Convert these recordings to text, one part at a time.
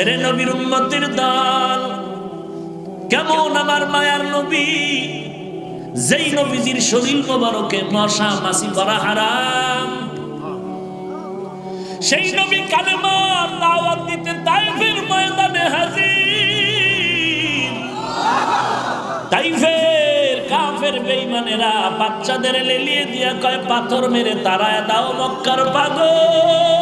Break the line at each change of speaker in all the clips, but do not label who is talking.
এরে নবীর উম্মতের দল, কেমন আমার মায়ার নবী? যেই নবীজির শরীর মোবারকে মশা মাসি করা হারাম। সেই নবী দাওয়াত দিতে তাইফের ময়দানে হাজির। তাইফের কাফের বেঈমানেরা বাচ্চাদের লেলিয়ে দিয়া কয়, পাথর মেরে তারায় দাও মক্কার পাগল।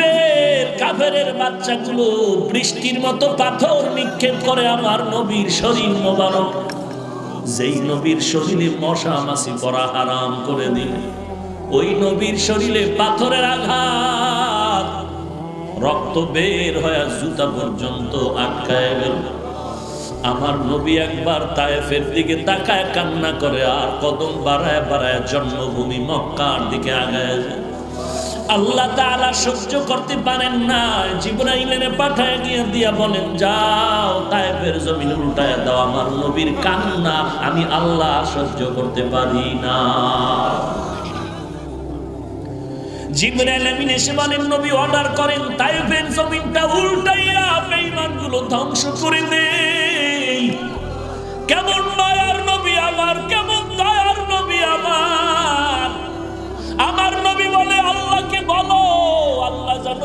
তাইফের কাফেরের বাচ্চাগুলো বৃষ্টির মতো পাথর নিক্ষেপ করে আমার নবীর শরীর মোবারক। যেই নবীর শরীরে মশা মাসি পরা হারাম করে দিল। ওই নবীর শরীরে পাথরের আঘাত। রক্ত বের হয়ে জুতা পর্যন্ত আটকায় গেল। আমার নবী একবার তায়েফের দিকে তাকায় কান্না করে আর কদম বাড়ায় বাড়ায় জন্মভূমি মক্কার দিকে আগায় যায়। আল্লাহ তাআলা সহ্য করতে পারেন না। জিব্রাইলের পাঠায় গিয়ে দিয়া বলেন, যাও, তায়েফের জমিন উল্টায় দাও, আমার নবীর কান্না আমি আল্লাহ সহ্য করতে পারি না। ধ্বংস করে দেই। কেমন মায়ার নবী আমার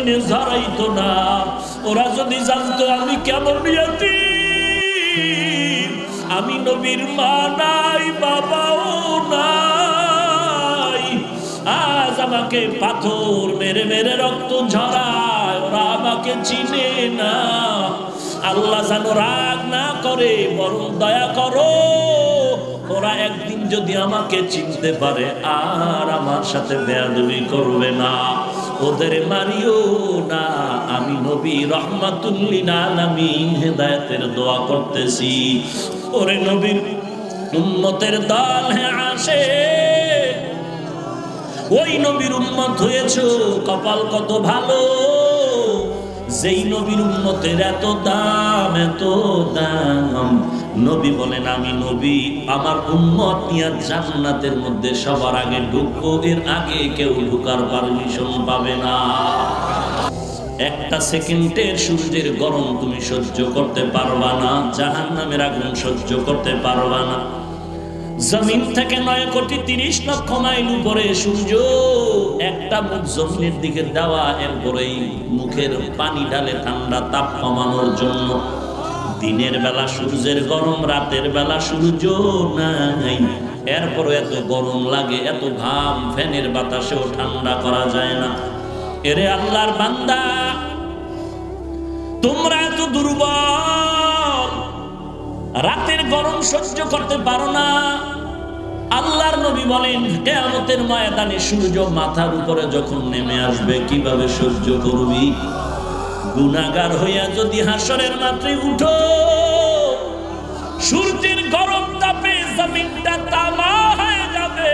জমিনে ঝরাইতো না। ওরা যদি জানতো আমি কেমন আমি নবীর মা নাই, বাবাও নাই। আজ আমাকে পাথর মেরে মেরে রক্ত ঝরায়, ওরা আমাকে চিনে না। আল্লাহ যেন রাগ না করে, বরং দয়া করো। ওরা একদিন যদি আমাকে চিনতে পারে, আর আমার সাথে বেয়াদবি করবে না। ওদের মারিও না। আমি নবী রহমাতুল্লিন আমি হেদায়েতের দোয়া করতেছি। ওরে নবীর উন্মতের দল হে আসে। ওই নবীর উন্মত হয়েছ, কপাল কত ভালো? যেই নবীর উম্মতের এত দাম এত দাম। নবী বলেন, আমি নবী, আমার উম্মত নিয়ে জান্নাতের মধ্যে সবার আগে ঢুকবো, এর আগে কেউ ঢুকার পারমিশন পাবে না। একটা সেকেন্ডের সূর্যের গরম তুমি সহ্য করতে পারবা না জাহান নামের আগুন সহ্য করতে পারবা না। জমিন থেকে নয় কোটি তিরিশ লক্ষ মাইল উপরে সূর্য। একটা মুখ জমিনের দিকে দেওয়া, এরপরেই মুখের পানি ঢালে ঠান্ডা তাপ কমানোর জন্য। দিনের বেলা সূর্যের গরম, রাতের বেলা সূর্য নাই। এরপরে এত গরম লাগে, এত ঘাম, ফ্যানের বাতাসেও ঠান্ডা করা যায় না। এরে আল্লাহর বান্দা, তোমরা এত দুর্বল। রাতের গরম সহ্য করতে পারো না। আল্লাহর নবী বলেন, কেয়ামতের ময়দানে সূর্য মাথার উপরে যখন নেমে আসবে, কীভাবে সহ্য করবি? গুনাগার হইয়া যদি হাসরের মাত্রে উঠো, সূর্যের গরম তাপে জমিনটা তামা হয়ে যাবে।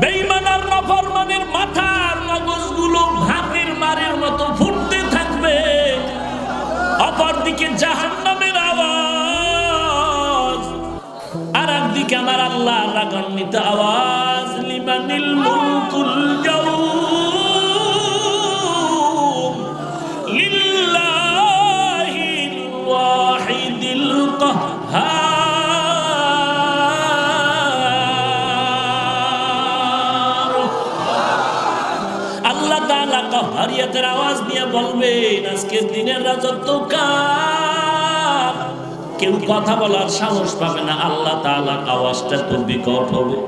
বেইমানার নফরমানের মাথার মগজগুলো ভাতের মারের মতো থাকবে অপরদিকে জাহান্নামের আওয়াজ। আর একদিকে আমার আল্লাহ রাগান্বিত আওয়াজ লিমানিল মুলকুল তাআলা আওয়াজ নিয়ে বলবে আজকের দিনের রাজত্ব কার? কেউ কথা বলার সাহস পাবে না, আল্লাহ তালার আওয়াজটা তো বিকট হবে।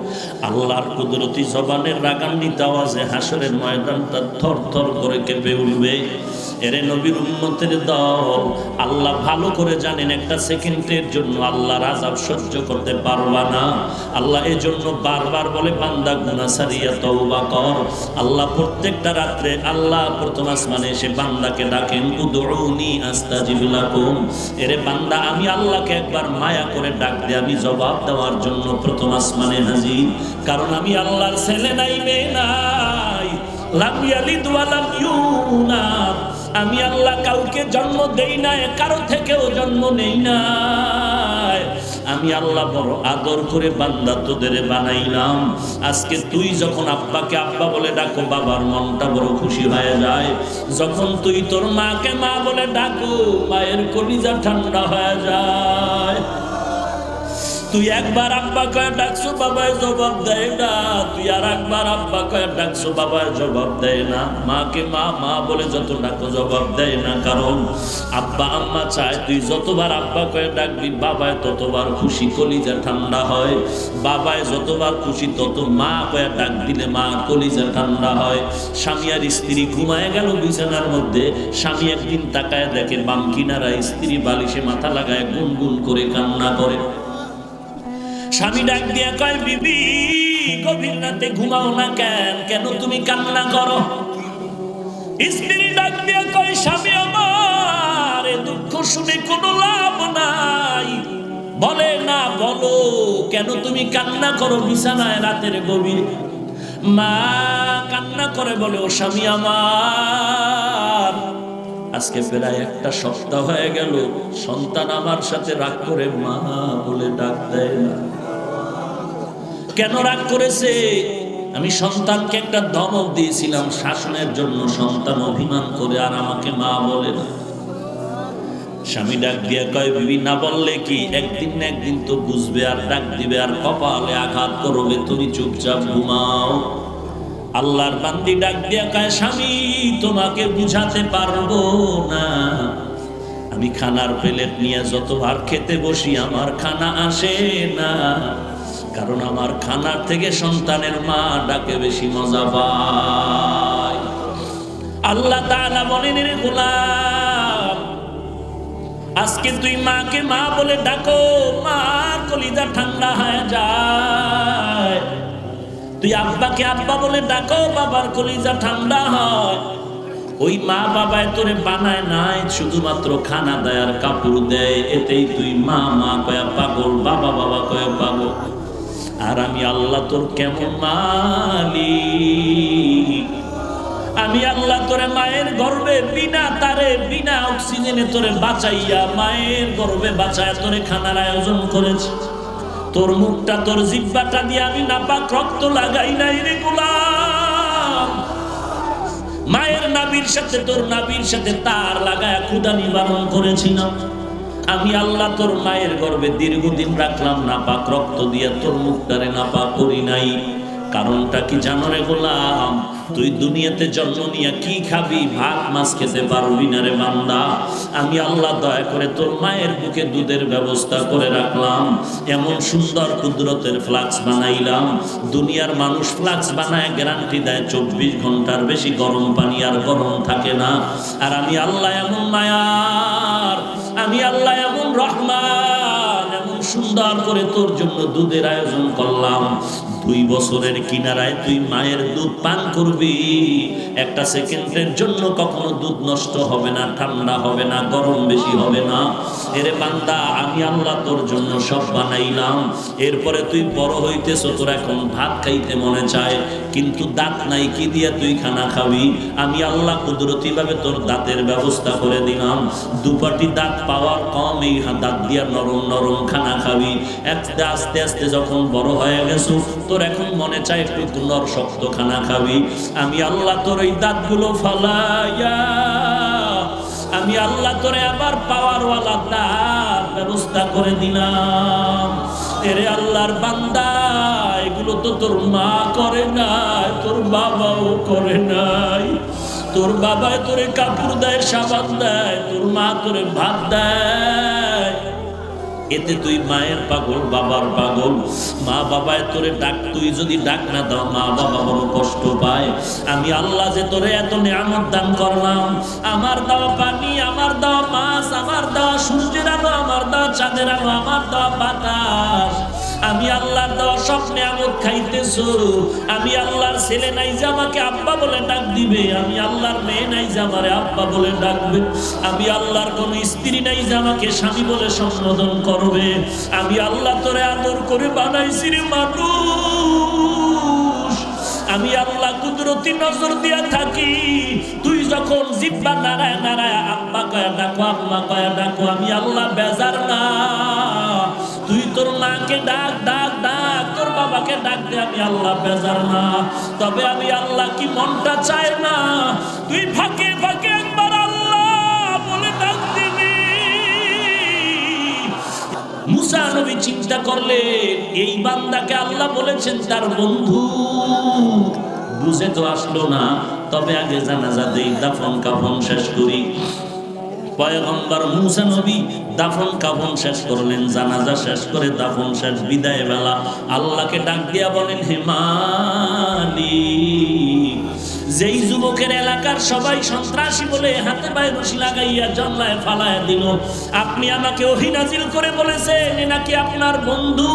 আল্লাহর কুদরতি জবানের রাগান্বিত আওয়াজে হাসরের ময়দানটা থর থর করে কেঁপে উঠবে। এরে নবীর উন্নতের দল। আল্লাহ ভালো করে জানেন একটা সেকেন্ডের জন্য আল্লাহ রাজাব সহ্য করতে পারবা না। আল্লাহ এই জন্য বারবার বলে, বান্দা গুনা সারিয়া তওবা কর। আল্লাহ প্রত্যেকটা রাত্রে, আল্লাহ প্রথম আসমানে এসে বান্দাকে ডাকেন, উদউনি আস্তাজিব লাকুম। এরে বান্দা, আমি আল্লাহকে একবার মায়া করে ডাক দে আমি জবাব দেওয়ার জন্য প্রথম আসমানে হাজির। কারণ আমি আল্লাহর ছেলে নাই, মেয়ে নাই। লাম ইয়ালিদ ওয়া লাম ইউলাদ আমি আল্লাহ কাউকে জন্ম দেই নাই, কারও থেকেও জন্ম নেই না আমি আল্লাহ বড় আদর করে বান্দা তোদের বানাইলাম। আজকে তুই যখন আব্বাকে আব্বা বলে ডাকো, বাবার মনটা বড় খুশি হয়ে যায়। যখন তুই তোর মাকে মা বলে ডাকো, মায়ের কলিজা ঠান্ডা হয়ে যায়। তুই একবার আব্বা কয়ে ডাকছো, বাবায় জবাব দেয় না। তুই আর একবার আব্বা কয়ে ডাকছো, বাবায় জবাব দেয় না। মাকে মা মা বলে যত ডাকো, জবাব দেয় না। কারণ আব্বা, আম্মা চায় তুই যতবার আব্বা কয়ে ডাকবি, বাবায় ততবার খুশি কলিজা ঠান্ডা হয়। বাবায় যতবার খুশি তত মা কয়ে ডাক দিলে মা কলিজা ঠান্ডা হয়। স্বামী আর স্ত্রী ঘুমায় গেল বিছানার মধ্যে। স্বামী একদিন তাকায় দেখে বাম কিনারা স্ত্রী বালিশে মাথা লাগায় গুনগুন করে কান্না করে। স্বামী ডাক দিয়া কয়, বিবি, গভীর রাতে ঘুমাও না কেন? কেন তুমি কান্না করো? স্ত্রী ডাক দিয়া কয়, স্বামী আমার দুঃখ শুনে কোনো লাভ নাই। বলে, না, বলো, কেন তুমি কান্না করো? বিছানায় রাতের গভীর। মা কান্না করে বলে, ও স্বামী আমার, আজকে প্রায় একটা সপ্তাহ হয়ে গেল, সন্তান আমার সাথে রাগ করে মা বলে ডাক দেয় না। কেন রাগ করেছে? আমি সন্তানকে একটা ধমক দিয়েছিলাম, শাসনের জন্য সন্তান অভিমান করে, আর আমাকে মা বলে না। স্বামী ডাক দিয়া কয়, বিবি, না বললে কি? একদিন না একদিন তো বুঝবে, আর ডাক দিবে, আর কপালে আঘাত করবে। তুমি চুপচাপ ঘুমাও। আল্লাহর বান্দি ডাক দিয়া কয়, স্বামী, তোমাকে বুঝাতে পারব না। আমি খানার প্লেট নিয়ে যতবার খেতে বসি, আমার খানা আসে না। কারণ আমার খানার থেকে সন্তানের মা ডাকে বেশি মজা পায়। আল্লাহ তাআলা বলেন রে আজকে তুই মাকে মা বলে ডাকো, মার কলিজা ঠান্ডা হয়ে যায়। তুই আব্বাকে আব্বা বলে ডাকো, বাবার কলিজা ঠান্ডা হয়। ওই মা বাবায় তোরে বানায় নাই, শুধুমাত্র খানা দেয় আর কাপড় দেয়। এতেই তুই মা মা কয়া পাগল, বাবা বাবা কয়া পাগল। আর আমি আল্লাহ তোর কেমন মালিক? আমি আল্লাহ তোরে মায়ের গর্বে, বিনা তারে, বিনা অক্সিজেনে তোরে বাঁচাইয়া মায়ের গর্বে বাঁচায় তোরে খানার আয়োজন করেছি। তোর মুখটা, তোর জিব্বাটা দিয়ে আমি নাপাক রক্ত লাগাই নাই রে গোলাম। মায়ের নাবির সাথে, তোর নাবির সাথে তার লাগায় ক্ষুদা নিবারণ করেছিলাম। আমি আল্লাহ তোর মায়ের গর্বে দীর্ঘদিন রাখলাম না পাক রক্ত দিয়ে তোর মুখটারে নাপাক করি নাই। কারণটা কি জানো রে গোলাম? তুই দুনিয়াতে জন্ম নিয়ে কি খাবি? ভাত, মাছ খেতে পারবি না রে বান্দা। আমি আল্লাহ দয়া করে তোর মায়ের বুকে দুধের ব্যবস্থা করে রাখলাম। এমন সুন্দর কুদরতের ফ্লাক্স বানাইলাম। দুনিয়ার মানুষ ফ্লাক্স বানায়, গ্যারান্টি দেয়, চব্বিশ ঘণ্টার বেশি গরম পানি আর গরম থাকে না। আর আমি আল্লাহ এমন মায়ার আমি আল্লাহ এমন রহমান, এমন সুন্দর করে তোর জন্য দুধের আয়োজন করলাম। দুই বছরের কিনারায় তুই মায়ের দুধ পান করবি। একটা সেকেন্ডের জন্য কখনো দুধ নষ্ট হবে না, ঠান্ডা হবে না, গরম বেশি হবে না। এরে বান্দা, আমি আল্লাহ তোর জন্য সব বানাইলাম। এরপরে তুই বড় হইতেছ, তোর এখন ভাত খাইতে মনে চায়। কিন্তু দাঁত নাই, কি দিয়ে তুই খানা খাবি? আমি আল্লাহ কুদরতি ভাবে তোর দাঁতের ব্যবস্থা করে দিলাম। দুপাটি দাঁত পাওয়ার কম এই দাঁত দিয়া নরম নরম খানা খাবি। আস্তে আস্তে আস্তে যখন বড় হয়ে গেছো, তোর এখন মনে চায় একটু নর শক্ত খানা খাবি। আমি আল্লাহ তোর এই দাঁতগুলো ফালাইয়া, আমি আল্লাহ তোরে আবার পাওয়ারওয়ালা দাঁত ব্যবস্থা করে দিলাম। এরে আল্লাহর বান্দা, এগুলো তো তোর মা করে নাই, তোর বাবাও করে নাই। তোর বাবায় তোরে কাপড় দেয়, সাবান দেয়, তোর মা তোরে ভাত দেয়। এতে তুই মায়ের পাগল, বাবার পাগল। মা বাবায় তোরে ডাক, তুই যদি ডাক না দাও, মা বাবা বড় কষ্ট পায়। আমি আল্লাহ যে তোরে এত নিয়ামত দান করলাম। আমার দাও পানি, আমার দাও মাছ, আমার দাও সূর্যের আলো, আমার দেওয়া চাঁদের আলো, আমার দেওয়া বাতাস। আমি আল্লাহর দেওয়া সব নিয়ামত খাইতেছো। আমি আল্লাহর ছেলে নাই যে আমাকে আব্বা বলে ডাক দিবে। আমি আল্লাহর মেয়ে নাই যে আমারে আব্বা বলে ডাকবে। আমি আল্লাহর কোনো স্ত্রী নাই যে আমাকে স্বামী বলে সম্বোধন করবে। আমি আল্লাহ তোরে আদর করে বানাইছি রে মানুষ। আমি আল্লাহ কুদরতি নজর দিয়া থাকি। তুই যখন জিব্বা নারায় নারায় আব্বা কয়া ডাকো, আম্মা কয়া ডাকো, আমি আল্লাহ বেজার না। তোর মাকে ডাক ডাক ডাক। তোর বাবাকে ডাক দে, আমি আল্লাহ বেজার না। তবে আমি আল্লাহ কি মনটা চায় না? তুই ফাঁকে ফাঁকে একবার আল্লাহ বলে চিন্তা করলে এই বান্দাকে আল্লাহ বলেছেন তার বন্ধু। বুঝে তো আসলো না, তবে আগে জানাজা দেই দাফন কাফন শেষ করি। পয়গম্বর মুসা নবী দাফন কাফন শেষ করলেন, জানাজা শেষ করে দাফন শেষ, বিদায় বেলা আল্লাহকে ডাক দিয়া বলেন, হে মালিক, যেই যুবকের এলাকার সবাই সন্ত্রাসী বলে হাতে পায়ে রশি লাগাইয়া জন্মায় ফালায় দিল, আপনি আমাকে অহিনাজিল করে বলেছেন নাকি আপনার বন্ধু?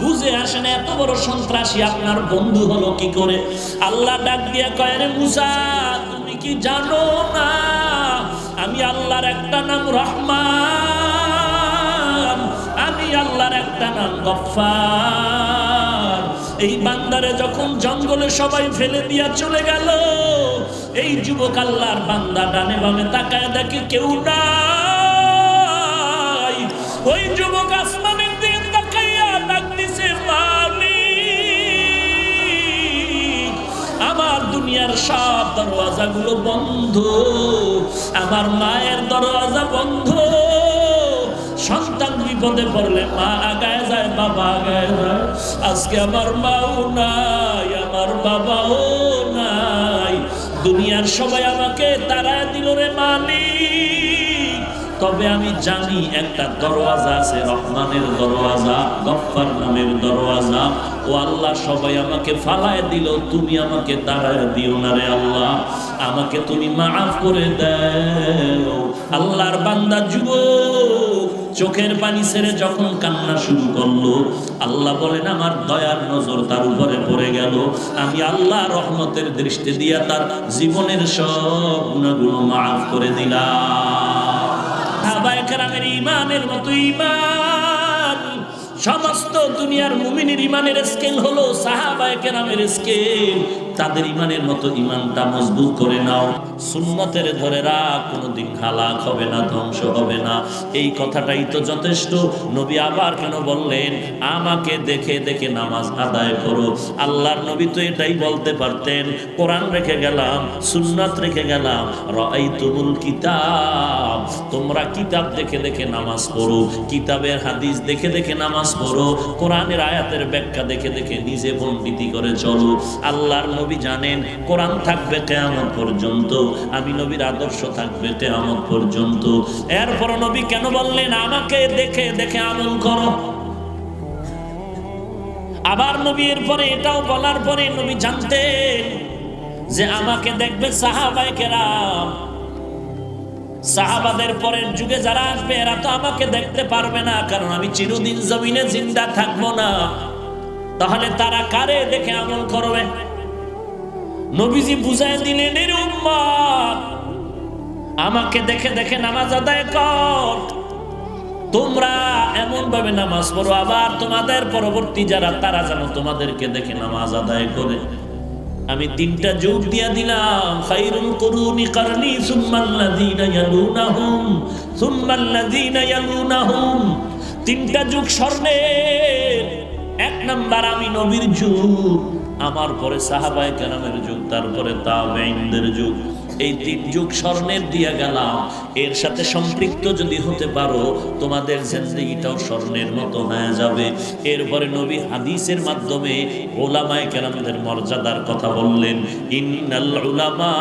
বুঝে আসেন, এত বড় সন্ত্রাসী আপনার বন্ধু হলো কি করে? আল্লাহ ডাক দিয়া কয়, রে মুসা, তুমি কি জানো না? আমি আল্লাহর একটা নাম রহমান, আমি আল্লাহর একটা নাম গফার এই বান্দারে যখন জঙ্গলে সবাই ফেলে দিয়া চলে গেল, এই যুবক আল্লাহর বান্দা ডানে বামে তাকায় দেখে কেউ নাই। ওই যুবক আসমানের আমার দুনিয়ার সব দরওয়াজাগুলো বন্ধ। আমার মায়ের দরওয়াজা বন্ধ। সন্তান বিপদে পড়লে মা আগায় যায়, বাবা আগায় যায়। আজকে আমার মাও নাই, আমার বাবাও নাই। দুনিয়ার সবাই আমাকে তারা দিল রে মালিক। তবে আমি জানি একটা দরওয়াজা আছে, রহমানের দরওয়াজা, গফফার নামের দরওয়াজা। ও আল্লাহ সবাই আমাকে ফালায় দিল, তুমি আমাকে তারায় দিও না রে আল্লাহ। আমাকে তুমি মাফ করে দাও। আল্লাহর বান্দা যুবক, চোখের পানি ছেড়ে যখন কান্না শুরু করল, আল্লাহ বলেন, আমার দয়ার নজর তার উপরে পড়ে গেল। আমি আল্লাহ রহমতের দৃষ্টি দিয়া তার জীবনের সব গুণাগুলো মাফ করে দিলাম। সাহাবায়ে কেরামের ইমানের মতো ইমান। সমস্ত দুনিয়ার মুমিনের ইমানের স্কেল হলো সাহাবায় কেরামের স্কেল তাদের ইমানের মতো ইমানটা মজবুত করে নাও। সুন্নতের ধরে রাখ, কোনোদিন হালাক হবে না, ধ্বংস হবে না। এই কথাটাই তো যথেষ্ট। নবী আবার কেন বললেন, আমাকে দেখে দেখে নামাজ আদায় করো। আল্লাহর নবী তো এটাই বলতে পারতেন। কোরআন রেখে গেলাম, সুন্নাত রেখে গেলাম। রাই তুমুল কিতাব, তোমরা কিতাব দেখে দেখে নামাজ পড়ো। কিতাবের হাদিস দেখে দেখে নামাজ পড়ো। কোরআনের আয়াতের ব্যাখ্যা দেখে দেখে নিজে পণ্ডিতি করে চলো। আল্লাহর নবী জানেন, কোরআন থাকবে কেয়ামত পর্যন্ত, আমি নবীর আদর্শ থাকবে কেয়ামত পর্যন্ত। এরপর নবী কেন বললেন, আমাকে দেখে দেখে আমল করো। আবার নবী এরপরে এটাও বলার পরে নবী জানতেন যে আমাকে দেখবে সাহাবাই কেরাম। সাহাবাদের পরের যুগে যারা আসবে, এরা তো আমাকে দেখতে পারবে না, কারণ আমি চিরদিন জমিনে জিন্দা থাকব না। তাহলে তারা কারে দেখে আমল করবে? নবীজি বুঝায় দিলেন, এর উম্মত আমাকে দেখে দেখে নামাজ আদায় কর। তোমরা এমন ভাবে নামাজ পড়ো, আবার তোমাদের পরবর্তী যারা, তারা যেন তোমাদেরকে দেখে নামাজ আদায় করে। আমি তিনটা যোগ দিয়া দিলাম, খাইরুল কুরুনি কারনি সুম্মাল্লাযীনা ইয়ালুনাহুম সুম্মাল্লাযীনা ইয়ালুনাহুম। তিনটা যুগ স্বর্ণের, এক নাম্বার আমি নবীর যুগ। আমার পরে সাহাবায়ে কেরামের যুগ, তারপরে তাবেঈনদের যুগ। এই তিন যুগ স্বর্ণের দিয়া গেলাম। এর সাথে সম্পৃক্ত যদি হতে পারো, তোমাদের জিন্দগিটাও স্বর্ণের মতো হয়ে যাবে। এরপরে নবী হাদিসের মাধ্যমে ওলামায় কেরামদের মর্যাদার কথা বললেন, ইন্নাল উলামা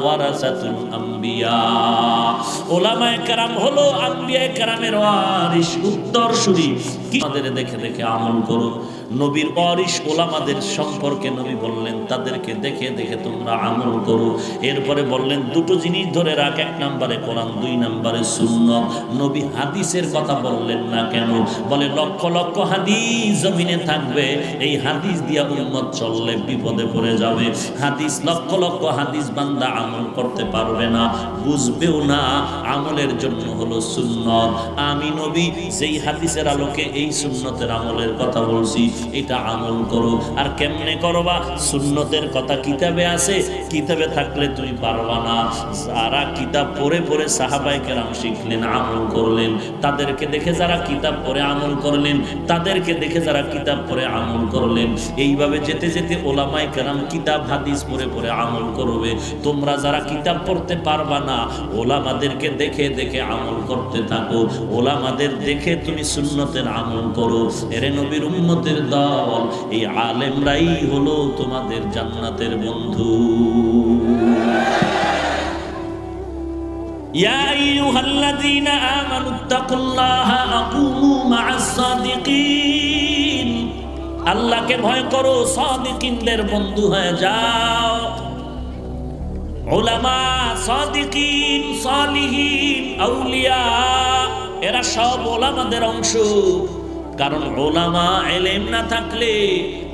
ওয়ারাসাতুল আম্বিয়া। ওলামায়ে কেরাম হলো আম্বিয়ায়ে কেরামের ওয়ারিস উত্তরসূরি। কি দেখে দেখে আমল করো। নবীর ওয়ারিস ওলামাদের সম্পর্কে নবী বললেন, তাদেরকে দেখে দেখে তোমরা আমল করো। এরপরে বললেন, দুটো জিনিস ধরে রাখ, এক নাম্বারে কোরআন, দুই নাম্বারে সুন্নত নবী হাদিসের কথা বললেন না কেন? বলে, লক্ষ লক্ষ হাদিস জমিনে থাকবে, এই হাদিস দিয়া উম্মত চললে বিপদে পড়ে যাবে। হাদিস, লক্ষ লক্ষ হাদিস বান্দা আমল করতে পারবে না, বুঝবেও না, আমলের জন্য হলো সুন্নত আমি নবী, যেই হাদিসের আলোকে এই সুন্নতের আমলের কথা বলছি এটা আমল করো। আর কেমনে করবা? সুন্নতের কথা কিতাবে আছে। কিতাবে থাকলে তুমি পারবা না। যারা কিতাব পড়ে পড়ে সাহাবাই কেরাম শিখলেন, আমল করলেন, তাদেরকে দেখে যারা কিতাব পড়ে আমল করলেন, তাদেরকে দেখে যারা কিতাব পড়ে আমল করলেন, এইভাবে যেতে যেতে ওলামাই কেরাম কিতাব, হাদিস পড়ে পড়ে আমল করবে। তোমরা যারা কিতাব পড়তে পারবা না, ওলামাদেরকে দেখে দেখে আমল করতে থাকো। ওলামাদের দেখে তুমি সুন্নতের আমল করো। এরে নবীর উম্মতের দল এই আলেমরাই হলো তোমাদের জান্নাতের বন্ধু يا أيها الذين آمنوا اتقوا الله أقوموا مع الصادقين আল্লাহকে ভয় করো সাদিকিনদের বন্ধু হয়ে যাও ওলামা সাদিকিন সালিহিন আউলিয়া এরা সব ওলামাদের অংশ কারণ ওলামা এলেম না থাকলে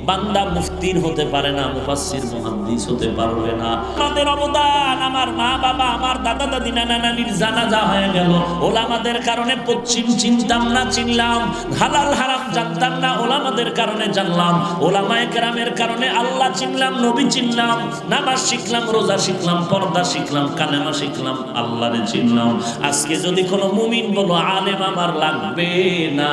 বান্দা মুফতির হতে পারে না, মুফাসসির, মুহাদ্দিস হতে পারবে না। আমাদের অবদান, আমার মা বাবা, আমার দাদা দাদি, নানা নানির জানাজা হয়ে গেল। ওলামাদের কারণে পশ্চিম চিনতাম না, চিনলাম। হালাল হারাম জানতাম না, ওলামাদের কারণে জানলাম। ওলামায়ে কেরামের কারণে আল্লাহ চিনলাম, নবী চিনলাম। নামাজ শিখলাম, রোজা শিখলাম, পর্দা শিখলাম, কালেমা শিখলাম, আল্লাহরে চিনলাম। আজকে যদি কোনো মুমিন বলো, আলেম আমার লাগবে না।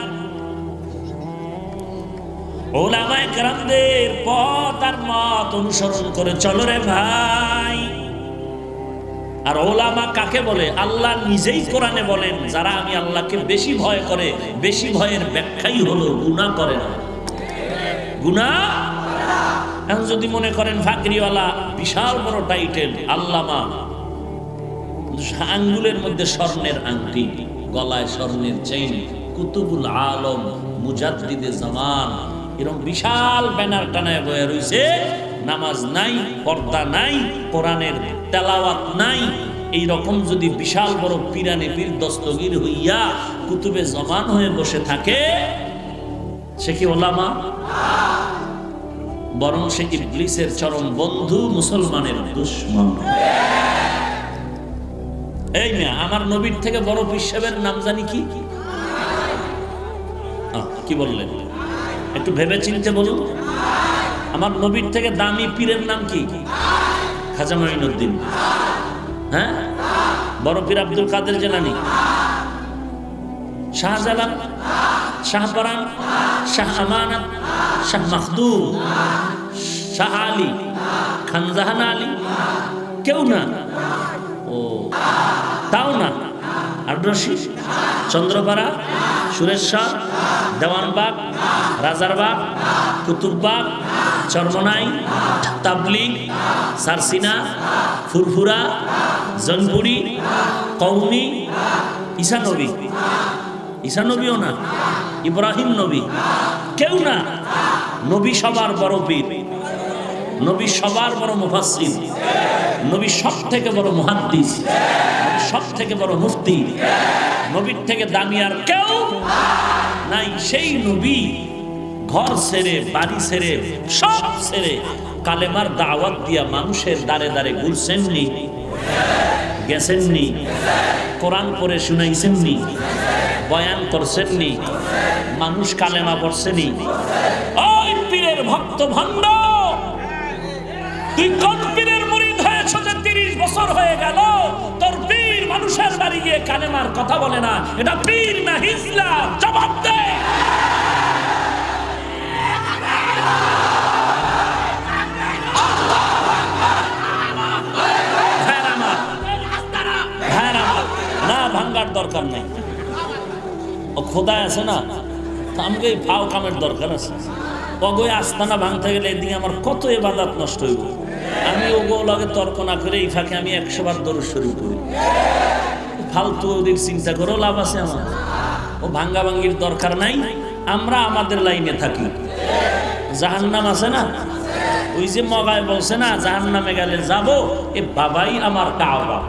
ওলামায় কেরামদের পথ আর মত অনুসরণ করে চলো রে ভাই। আর ওলামা কাকে বলে? আল্লাহ নিজেই কোরআনে বলেন, যারা আমি আল্লাহকে বেশি ভয় করে, বেশি ভয়ের ব্যাখ্যাই হলো গুণা করে না। গুণা এখন যদি মনে করেন, ফাকরিওয়ালা, বিশাল বড় টাইটেল, আল্লামা। আঙ্গুলের মধ্যে স্বর্ণের আংটি, গলায় স্বর্ণের চেইন, কুতুবুল আলম, মুজাদ্দিদে জামান। এরকম বিশাল ব্যানার টানায় বয়ে রয়েছে নামাজ নাই, পর্দা নাই, কোরআনের তেলাওয়াত নাই এই রকম যদি বিশাল বড় পিরানে পীর দস্তগীর হইয়া কুতুবে জমান হয়ে বসে থাকে, সে কি ওলামা? বরং সে ইবলিসের চরম বন্ধু মুসলমানের দুশ্মন। এই মেয়া, আমার নবীর থেকে বড় পিসাবের নাম জানি কি? কি বললেন? একটু ভেবে চিনতে বলুন। আমার নবীর থেকে দামি পীরের নাম কি? খাজা মঈনুদ্দিন। হ্যাঁ? বড় পীর আব্দুল কাদের জেলানি। শাহজালাল, শাহপরান, শাহ আমানত শাহ মাহদুম শাহ আলী, খানজাহান আলী। কেউ না? ও, তাও না? আড্রসি চন্দ্রপাড়া সুরেশ্বর দেওয়ানবাগ রাজারবাগ কুতুববাগ চরমনাই, তাবলিগ, সারসিনা, ফুরফুরা, জনপুরি কৌমি ঈশা নবী ঈশা নবীও না, ইব্রাহিম নবী। কেউ না, নবী সবার বড় পীর। নবী সবার বড় মুফাসসির। নবী সব থেকে বড় মুহাদ্দিস। সব থেকে বড় মুফতি। নবীর থেকে দামি আর কেউ নাই। সেই নবী ঘর ছেড়ে বাড়ি ছেড়ে সব ছেড়ে কালেমার দাওয়াত দিয়া মানুষের দ্বারে দ্বারে ঘুরছেননি, গেছেননি, কোরআন পড়ে শুনাইছেননি, বয়ান করছেননি, মানুষ কালেমা পড়ছেনি। ওই পীরের ভক্ত ভণ্ড, তুই কোন পীরের মুরিদ হয়েছ যে তিরিশ বছর হয়ে গেল? মানুষের বাড়ি গিয়ে কালেমার কথা বলে না। এটা পীর না ইসলাম। জবাব দে। আমার আমার না ভাঙ্গার দরকার নেই। ও খোদায় আছে না? আমার কত এবাদাত নষ্ট হইব। আমি ওগো লাগে তর্ক না করে এই ফাঁকে আমি একশো বার দরজ শুরু করি ফালতু ওদের চিন্তা করেও লাভ আছে আমার। ও ভাঙ্গা ভাঙ্গির দরকার নাই, আমরা আমাদের লাইনে থাকি। জাহান্নাম আছে না? ওই যে মগায় বলছে না, জাহান্নামে গেলে যাব, এ বাবাই আমার কাবা।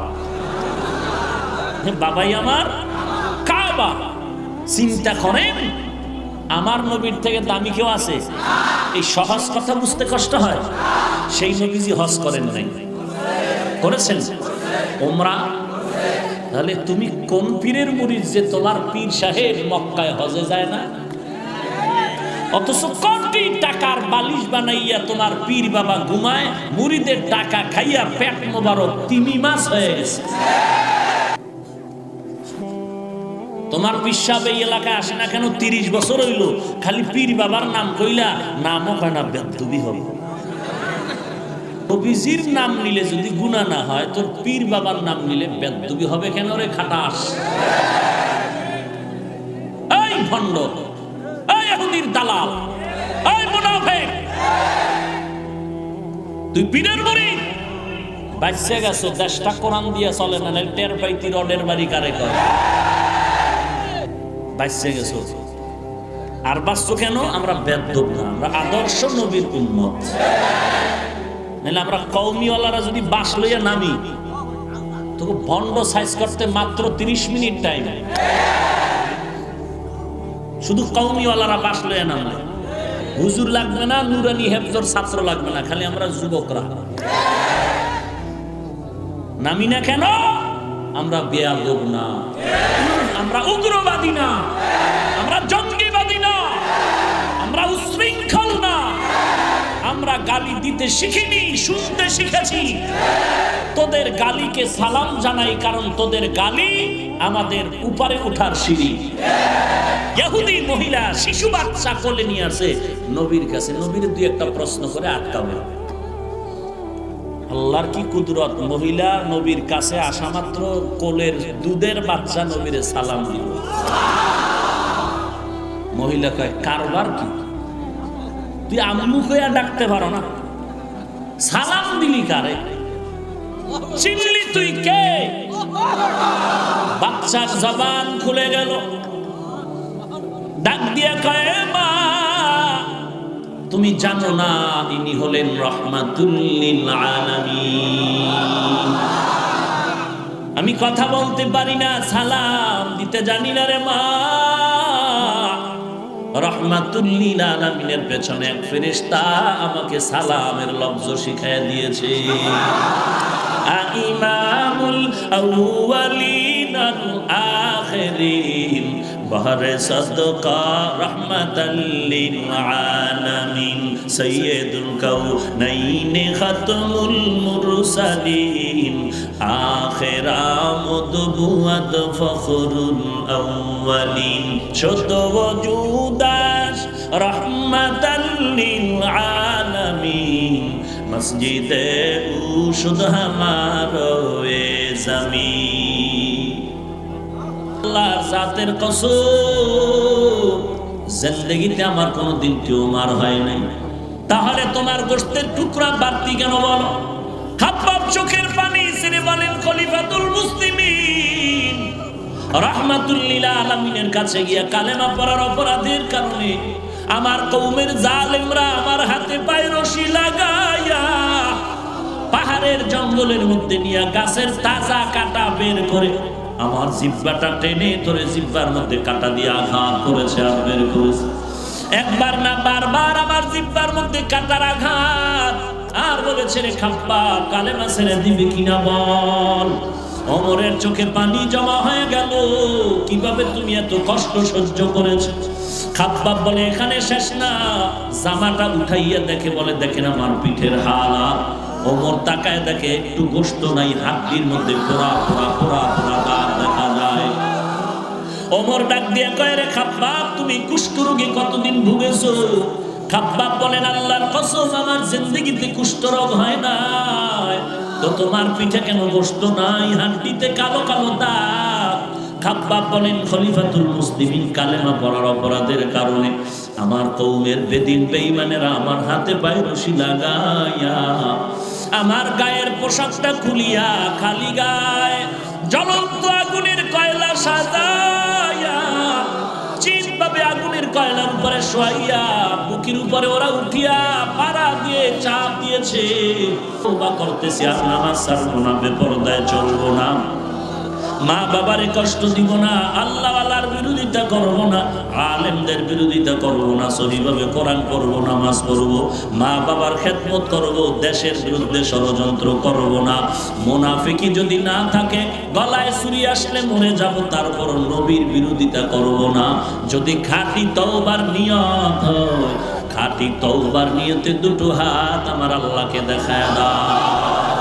বাবাই আমার কাবা। চিন্তা করেন আমার নবীর থেকে দামি কেউ আছে? এই সহজ কথা বুঝতে কষ্ট হয়। সেই নবীজি হজ করেন নাই। করেছেন? ওমরা তাহলে তুমি কোন পীরের মুরিদ যে তোমার পীর সাহেব মক্কায় হজে যায় না? অথচ কোটি টাকার বালিশ বানাইয়া তোমার পীর বাবা ঘুমায়, মুড়িদের টাকা খাইয়া পেট মোবারক তিমি মাস হয়ে গেছে। তোমার পিসাব এই এলাকায় আসে না কেন? তিরিশ বছর হইল। খালি পীর বাবার নাম কইলা নামও কয় না, বেদবি হবে। কবিজির নাম নিলে যদি গুণা না হয়, তোর পীর বাবার নাম নিলে বেদবি হবে কেন রে খাটাস? এই ভণ্ড, এই এহুদির দালাল, এই মুনাফেক। তুই পীরের মুড়ি বাচ্চা গেছো, দেশটা কোরআন দিয়ে চলে না টের পাইতি রডের বাড়ি কারে কয়? বাচ্চা গেছো। আর বাঁচছো কেন? আমরা বেদ্যপ না, আমরা আদর্শ নবীর উন্মত নাহলে আমরা কৌমিওয়ালারা যদি বাস লইয়া নামি, তোকে বন্ড সাইজ করতে মাত্র তিরিশ মিনিট টাইম শুধু কৌমিওয়ালারা বাস লইয়া নামলে হুজুর লাগবে না, নুরানি হেফজর ছাত্র লাগবে না, খালি আমরা যুবকরা। নামি না কেন? আমরা বেয়াদব না। আমরা উগ্রবাদী না। আমরা জঙ্গিবাদী না। আমরা উশৃঙ্খল না। আমরা গালি দিতে শিখিনি, শুনতে শিখেছি। তোদের গালিকে সালাম জানাই কারণ তোদের গালি আমাদের উপরে ওঠার সিঁড়ি। ইহুদি মহিলা, শিশু বাচ্চা কোলে নিয়ে আসে। নবীর কাছে নবীর দুই একটা প্রশ্ন করে আটকাবে। আল্লাহর কি কুদরত? মহিলা নবীর কাছে আসা মাত্র কোলের দুধের বাচ্চা নবীরে সালাম দিল মহিলা কয়, কারবার কি? তুই আম্মু কইয়া ডাকতে পারো না। সালাম দিলি কারে? চিনলি তুই কে? বাচ্চার জবান খুলে গেল। ডাক দিয়া কয় তুমি জানো না ইনি হলেন রহমাতুল্লিল আলামিন। আমি কথা বলতে পারি না, সালাম দিতে জানি না রে মা। রহমাতুল্লিল আলামিনের পেছনে এক ফেরেশতা আমাকে সালামের লফজ শিখায় দিয়েছে। ইমামুল আউয়ালিন বহরে সদকা রহমাতাল্লিল আলামিন সৈয়দুল কাউনাইন খাতমুল মুরসালিন আখির আমদ বুয়াদ ফখরুল আউয়ালিন ছোট ওজুদাস রহমাতাল্লিল আলামিন মসজিদে উশুদ হামারো এ জমিন আল্লাহর জাতের কসম, জিন্দগিতে আমার কোনোদিন টিউমার হয় নাই। তাহলে তোমার গোষ্ঠের টুকরা বাড়তি কেন বলো? হাব্বাব চোখের পানি ছেড়ে বলেন খলিফাতুল মুসলিমিন রহমাতুল্লিল আলামিনের কাছে কালেমা পড়ার অপরাধের কারণে আমার কৌমের জালেমরা আমার হাতে পায়ে রশি লাগাইয়া পাহাড়ের জঙ্গলের মধ্যে নিয়ে গাছের তাজা কাটা বের করে আমার জিব্বাটা টেনে ধরে জিব্বার মধ্যে কাটা দিয়ে আঘাত করেছে আর বের করেছে একবার না বারবার আমার জিব্বার মধ্যে কাটার আঘাত। আর বলেছে রে খাপ্পা, কালেমা ছেড়ে দিবে কিনা বল। অমরের চোখে পানি জমা হয়ে গেল। কীভাবে তুমি এত কষ্ট সহ্য করেছ? খাপ্পাব বলে, এখানে শেষ না। জামাটা উঠাইয়া দেখে বলে, দেখেন আমার পিঠের হালাত। অমর তাকায় দেখে, একটু গোস্ত নাই, হাড্ডির মধ্যে পোড়া পোড়া পোড়া পোড়া দাগ দেখা ওমর ডাক দিয়ে কয় রে খাপ্পাব তুমি কুষ্ঠরোগী কতদিন ভুগেছো? খাপ্পাব বলেন, আল্লাহর কসম, আমার জিন্দগিতে কুষ্ঠরোগ হয় না তো তোমার পিঠে কেন গোস্ত নাই? হাড্ডিতে কালো কালো দাগ। খাপ্পাব বলেন, খলিফাতুল মুসলিমিন কালেমা পড়ার অপরাধের কারণে আমার কৌমের বেদিন বেঈমানেরা আমার হাতে পায়ে রশি লাগাইয়া আমার গায়ের পোশাকটা খুলিয়া খালি গায়ে জ্বলন্ত আগুনের কয়লা সাজাইয়া শোয়াইয়া বুকির উপরে ওরা উঠিয়া পাড়া দিয়ে চাপ দিয়েছে। করতেছি আর নামাজ ছাড়বো না, বেপরদায় চলবো না। মা বাবারে কষ্ট দিব না আল্লাহ আল্লাহর বিরোধিতা করব না, আলেমদের বিরোধিতা করব না, সহিভাবে কোরআন করব নামাজ করব মা বাবার খেদমত করব, দেশের বিরুদ্ধে ষড়যন্ত্র করব না। মোনাফিকি যদি না থাকে, গলায় ছুরি আসলে মরে যাব, তারপর নবীর বিরোধিতা করব না। যদি খাঁটি তওবার নিয়ত হয়, খাঁটি তওবার নিয়তে দুটো হাত আমার আল্লাহকে দেখায় দাও।